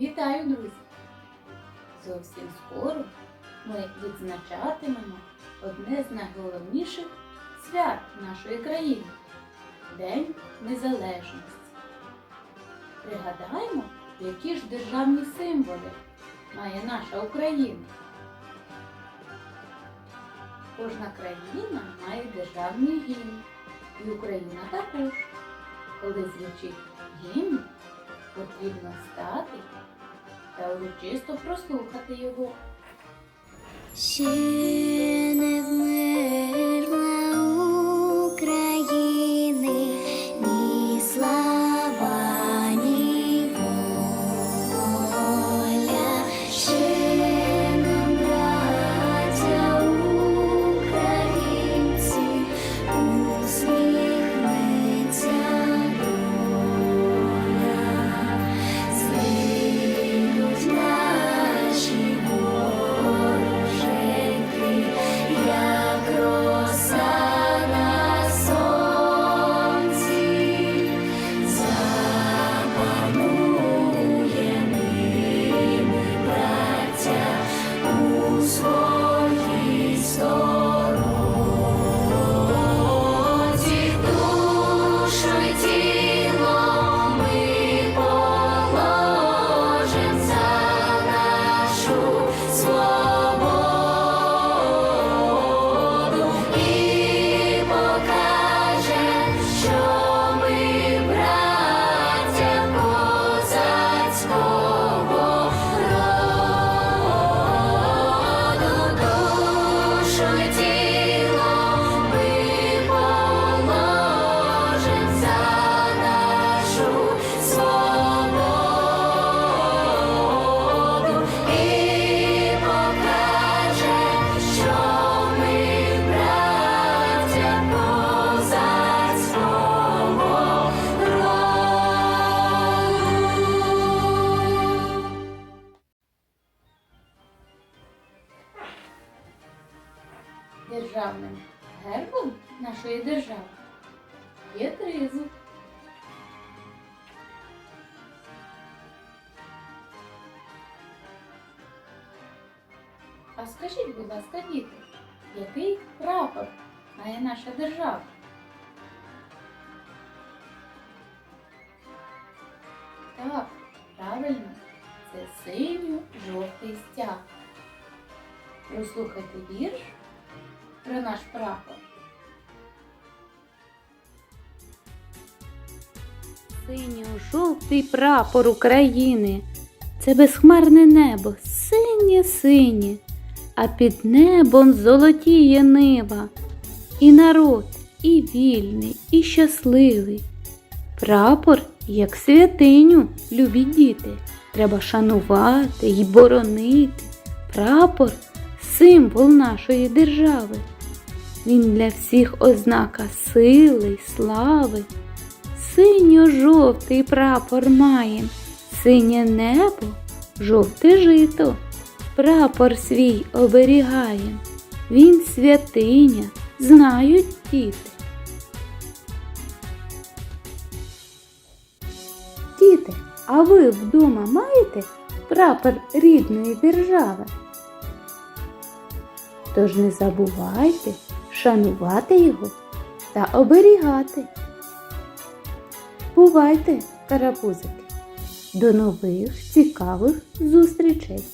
Вітаю, друзі! Зовсім скоро ми відзначатимемо одне з найголовніших свят нашої країни День Незалежності. Пригадаємо, які ж державні символи має наша Україна. Кожна країна має державний гімн, і Україна також. Коли звучить гімн, потрібно стати та урочисто прослухати його. show. Державним гербом нашої держави є тризуб. А скажіть, будь ласка, діти, який прапор має наша держава? Так, правильно, це синьо-жовтий стяг. Прослухайте вірш про наш прапор. Синьо-жовтий прапор України. Це безхмарне небо, синє-синє, а під небом золотіє нива. І народ, і вільний, і щасливий. Прапор, як святиню, любі діти, треба шанувати й боронити. Прапор символ нашої держави. Він для всіх ознака сили, й слави. Синьо-жовтий прапор маєм, синє небо, жовте жито. Прапор свій оберігаєм. Він святиня, знають діти. Діти, а ви вдома маєте прапор рідної держави? Тож не забувайте шанувати його та оберігати. Бувайте, карапузики! До нових цікавих зустрічей!